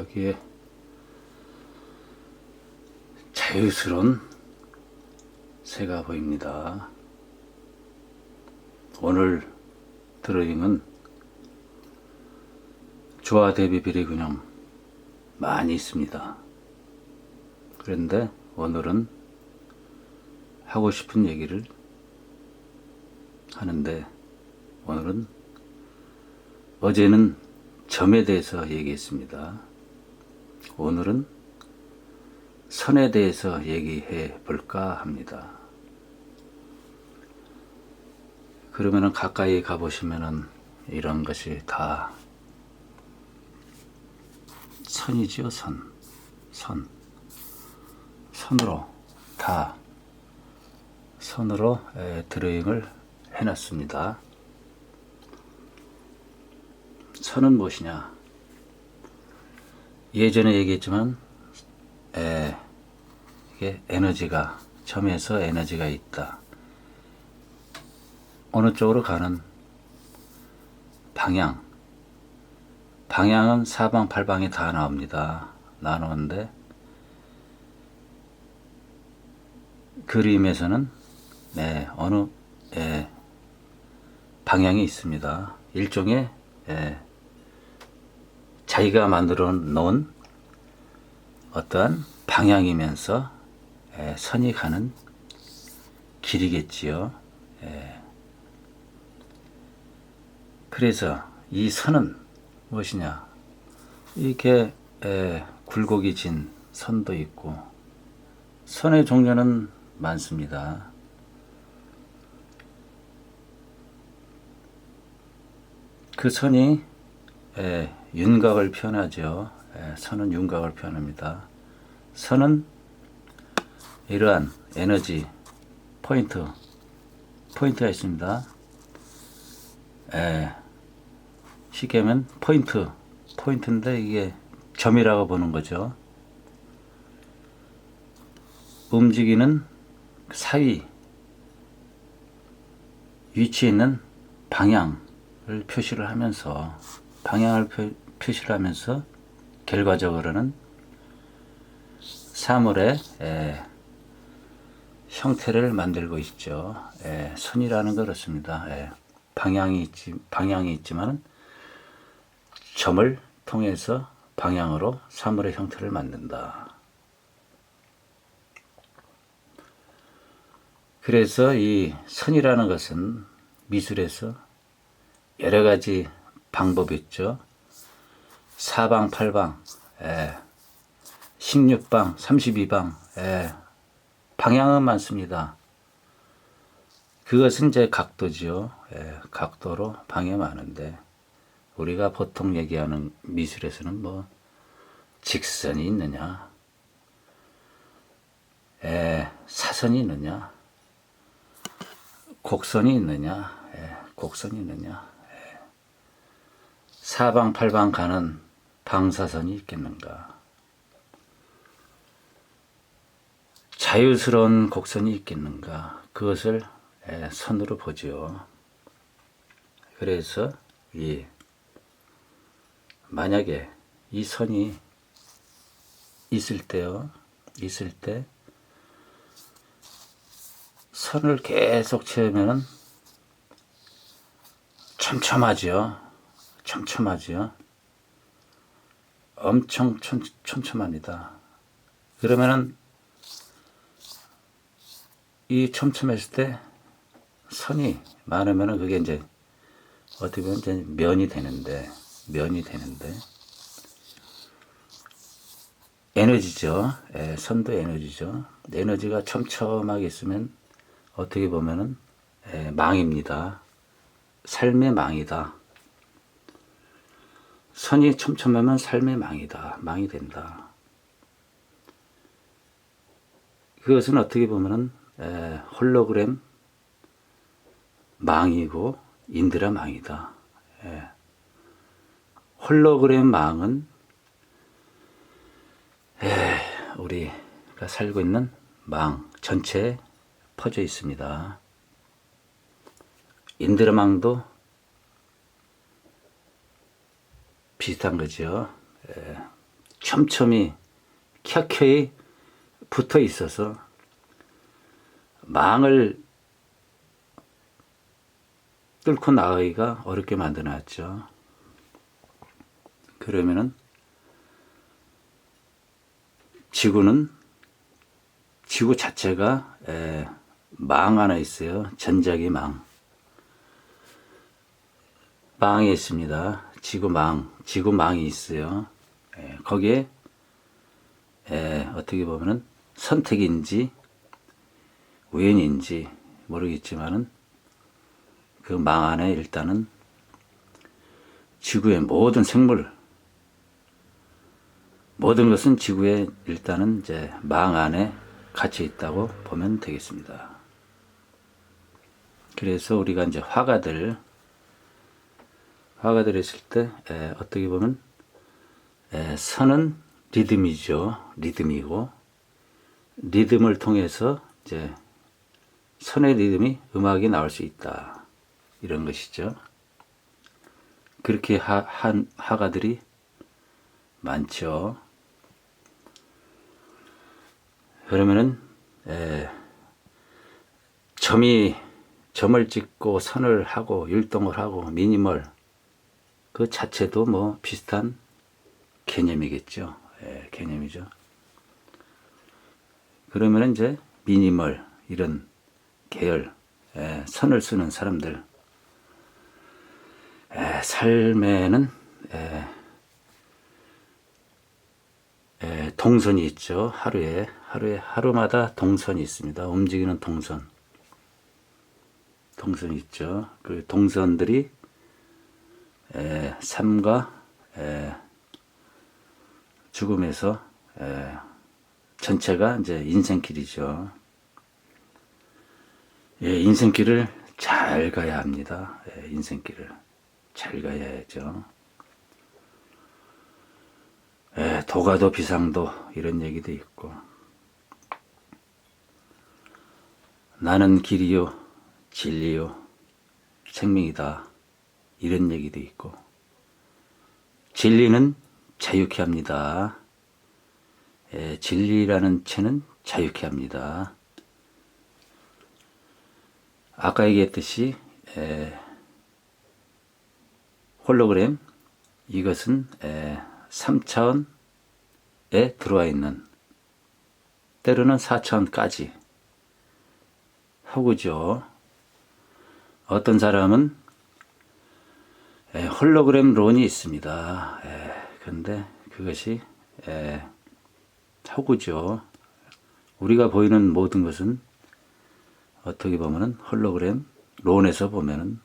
여기에 자유스러운 새가 보입니다. 오늘 드로잉은 조화 대비 비례 균형 많이 있습니다. 그런데 오늘은 하고 싶은 얘기를 하는데 오늘은 어제는 점에 대해서 얘기했습니다. 오늘은 선에 대해서 얘기해 볼까 합니다. 그러면은 가까이 가보시면은 이런 것이 다 선이지요, 선. 선. 선으로 다 선으로 에, 드로잉을 해놨습니다. 선은 무엇이냐? 예전에 얘기했지만 에, 이게 에너지가 점에서 에너지가 있다. 어느 쪽으로 가는 방향. 방향은 사방 팔방이 다 나옵니다. 나누는데 그림에서는 네, 어느 예, 방향이 있습니다. 일종의 예, 자기가 만들어 놓은 어떠한 방향이면서 예, 선이 가는 길이겠지요. 예. 그래서 이 선은 무엇이냐? 이렇게 예, 굴곡이 진 선도 있고 선의 종류는 많습니다. 그 선이 예, 윤곽을 표현하죠. 예, 선은 윤곽을 표현합니다. 선은 이러한 에너지 포인트 포인트가 있습니다. 예, 쉽게 하면 포인트 포인트인데 이게 점이라고 보는 거죠. 움직이는 사이 위치에 있는 방향을 표시를 하면서 방향을 표, 표시를 하면서 결과적으로는 사물의 에, 형태를 만들고 있죠. 에, 선이라는 거 그렇습니다. 에, 방향이 있지 방향이 있지만 점을 통해서 방향으로 사물의 형태를 만든다. 그래서 이 선이라는 것은 미술에서 여러 가지 방법이 있죠. 사방팔방, 예. 16방, 32방, 예. 방향은 많습니다. 그것은 이제 각도지요. 예. 각도로 방향이 많은데, 우리가 보통 얘기하는 미술에서는 뭐, 직선이 있느냐, 예. 사선이 있느냐, 곡선이 있느냐, 예, 곡선이 있느냐, 예. 사방팔방 가는 방사선이 있겠는가? 자유스러운 곡선이 있겠는가? 그것을 예, 선으로 보지요. 그래서 이 만약에 이 선이 있을 때요, 있을 때 선을 계속 채우면 촘촘하죠. 촘촘하죠. 엄청 촘, 촘촘합니다. 그러면은 이 촘촘했을 때 선이 많으면은 그게 이제 어떻게 보면 이제 면이 되는데 면이 되는데 에너지죠. 예, 선도 에너지죠. 에너지가 촘촘하게 있으면 어떻게 보면은 에, 망입니다. 삶의 망이다. 선이 촘촘하면 삶의 망이다. 망이 된다. 그것은 어떻게 보면은 에, 홀로그램 망이고 인드라 망이다. 에. 홀로그램 망은 에, 우리가 살고 있는 망 전체에 퍼져 있습니다. 인드라 망도 비슷한 거죠. 예, 촘촘히 켜켜이 붙어 있어서 망을 뚫고 나가기가 어렵게 만들어놨죠. 그러면은 지구는 지구 자체가 에, 망 하나 있어요. 전자기 망. 망이 있습니다. 지구망, 지구망이 있어요. 에, 거기에 에, 어떻게 보면은 선택인지 우연인지 모르겠지만은 그 망 안에 일단은 지구의 모든 생물 모든 것은 지구에 일단은 이제 망 안에 갇혀 있다고 보면 되겠습니다. 그래서 우리가 이제 화가들 화가들 했을 때 에, 어떻게 보면 에, 선은 리듬이죠. 리듬이고 리듬을 통해서 이제 선의 리듬이 음악이 나올 수 있다. 이런 것이죠. 그렇게 하, 한 화가들이 많죠. 그러면은 에, 점이 점을 찍고 선을 하고 율동을 하고 미니멀 그 자체도 뭐 비슷한 개념이겠죠. 예, 개념이죠. 그러면 이제 미니멀 이런 계열 예, 선을 쓰는 사람들 예, 삶에는 예, 예, 동선이 있죠. 하루에 하루에 하루마다 동선이 있습니다. 움직이는 동선 동선이 있죠. 그 동선들이 에, 삶과 에, 죽음에서 에, 전체가 이제 인생길이죠. 예, 인생길을 잘 가야 합니다. 예, 인생길을 잘 가야죠. 예, 도가도 비상도 이런 얘기도 있고 나는 길이요 진리요 생명이다 이런 얘기도 있고 진리는 자유케 합니다. 예, 진리라는 채는 자유케 합니다. 아까 얘기했듯이 에, 홀로그램 이것은 에, 3차원에 들어와 있는 때로는 4차원까지 허구죠. 어떤 사람은 에, 홀로그램 론이 있습니다. 에, 근데 그것이 에, 허구죠. 우리가 보이는 모든 것은 어떻게 보면은 홀로그램 론에서 보면은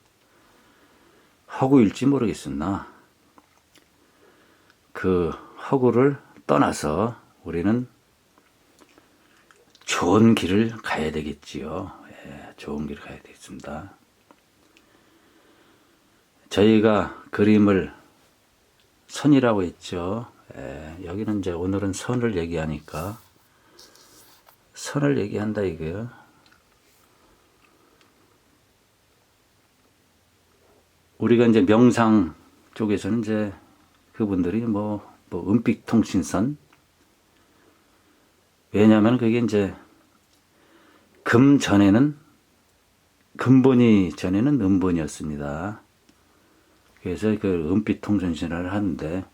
허구일지 모르겠으나 그 허구를 떠나서 우리는 좋은 길을 가야 되겠지요. 예, 좋은 길을 가야 되겠습니다. 저희가 그림을 선이라고 했죠. 예, 여기는 이제 오늘은 선을 얘기하니까 선을 얘기한다 이거요. 우리가 이제 명상 쪽에서는 이제 그분들이 뭐, 뭐 은빛 통신선 왜냐하면 그게 이제 금 전에는 근본이 전에는 음본이었습니다. 그래서 그 은빛 통신선을 하는데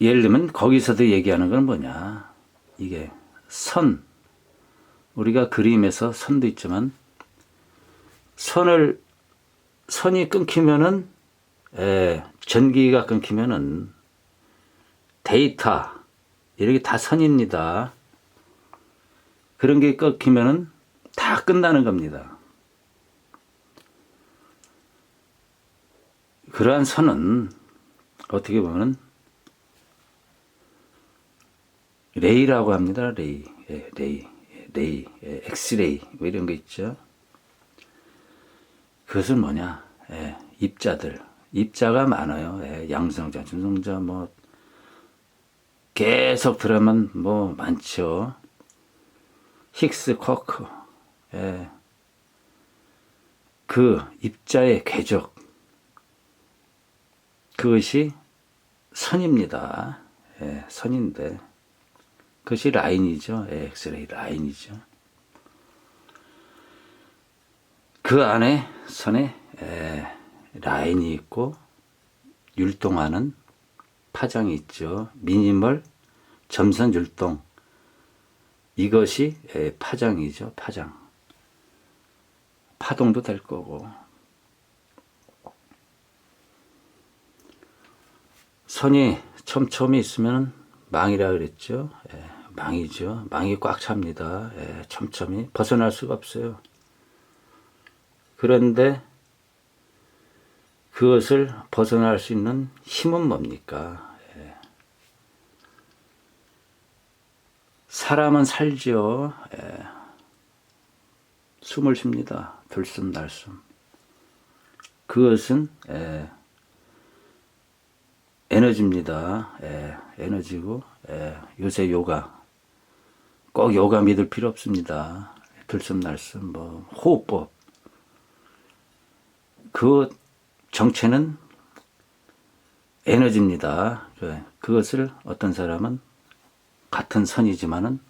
예를 들면 거기서도 얘기하는 건 뭐냐 이게 선 우리가 그림에서 선도 있지만 선을 선이 끊기면은 에, 전기가 끊기면은 데이터 이렇게 다 선입니다. 그런 게 끊기면은 다 끝나는 겁니다. 그러한 선은 어떻게 보면은 레이라고 합니다. 레이, 예, 레이, 예, 레이, 예, 엑스레이 뭐 이런 거 있죠. 그것은 뭐냐? 예, 입자들, 입자가 많아요. 예, 양성자, 중성자, 뭐 계속 들으면 뭐 많죠. 힉스, 쿼크, 예, 그 입자의 궤적 그것이 선입니다. 예, 선인데 그것이 라인이죠. 예, 엑스레이 라인이죠. 그 안에 선에 예, 라인이 있고 율동하는 파장이 있죠. 미니멀 점선 율동 이것이 예, 파장이죠. 파장 파동도 될 거고 선이 촘촘히 있으면 망이라 그랬죠. 예, 망이죠. 망이 꽉 찹니다. 예, 촘촘히 벗어날 수가 없어요. 그런데 그것을 벗어날 수 있는 힘은 뭡니까? 예. 사람은 살지요. 예. 숨을 쉽니다. 들숨 날숨. 그것은 예. 에너지입니다. 예, 에너지고 예, 요새 요가 꼭 요가 믿을 필요 없습니다. 들숨날숨 뭐 호흡법 그 정체는 에너지입니다. 예, 그것을 어떤 사람은 같은 선이지만은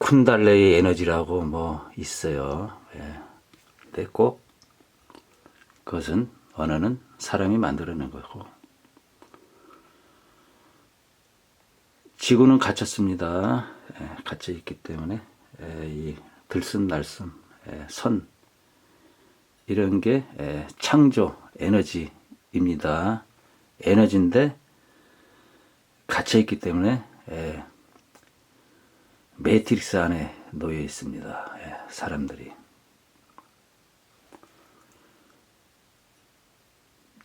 쿤달레이 에너지라고 뭐 있어요. 예. 근데 꼭 그것은 언어는 사람이 만들어낸 거고 지구는 갇혔습니다. 예, 갇혀 있기 때문에 예, 이 들숨날숨 예, 선 이런 게 예, 창조 에너지입니다. 에너지인데 갇혀 있기 때문에 예, 매트릭스 안에 놓여 있습니다. 예, 사람들이.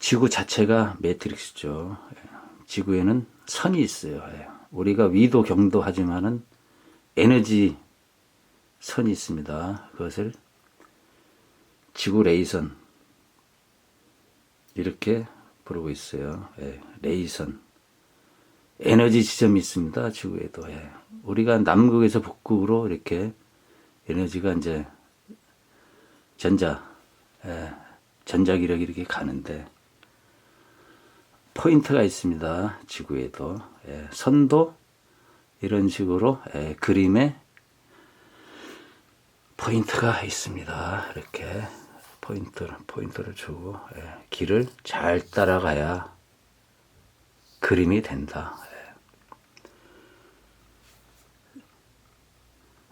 지구 자체가 매트릭스죠. 예, 지구에는 선이 있어요. 예, 우리가 위도 경도 하지만은 에너지 선이 있습니다. 그것을 지구 레이선 이렇게 부르고 있어요. 예, 레이선 에너지 지점이 있습니다. 지구에도 예. 우리가 남극에서 북극으로 이렇게 에너지가 이제 전자 예, 전자기력이 이렇게 가는데 포인트가 있습니다. 지구에도 예, 선도 이런 식으로 예, 그림에 포인트가 있습니다. 이렇게 포인트를 포인트를 주고 예, 길을 잘 따라가야 그림이 된다. 예.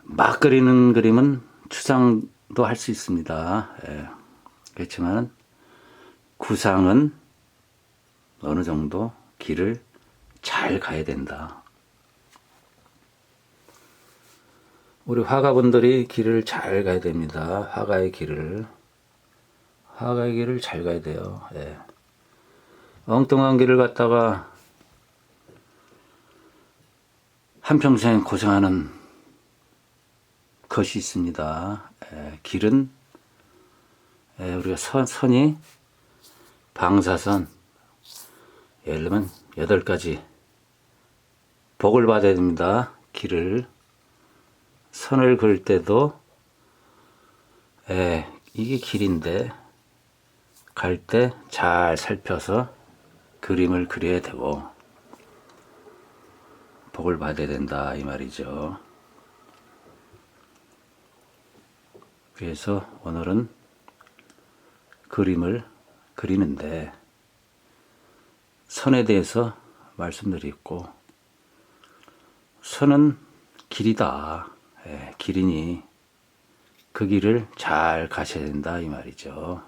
막 그리는 그림은 추상도 할 수 있습니다. 예. 그렇지만 구상은 어느 정도 길을 잘 가야 된다. 우리 화가분들이 길을 잘 가야 됩니다. 화가의 길을. 화가의 길을 잘 가야 돼요. 예. 엉뚱한 길을 갔다가 한평생 고생하는 것이 있습니다. 예, 길은 예, 우리가 선, 선이 방사선 예를 들면 여덟 가지 복을 받아야 됩니다. 길을 선을 그을 때도 예, 이게 길인데 갈 때 잘 살펴서 그림을 그려야 되고 복을 받아야 된다 이 말이죠. 그래서 오늘은 그림을 그리는데 선에 대해서 말씀드리고 선은 길이다. 예, 길이니 그 길을 잘 가셔야 된다 이 말이죠.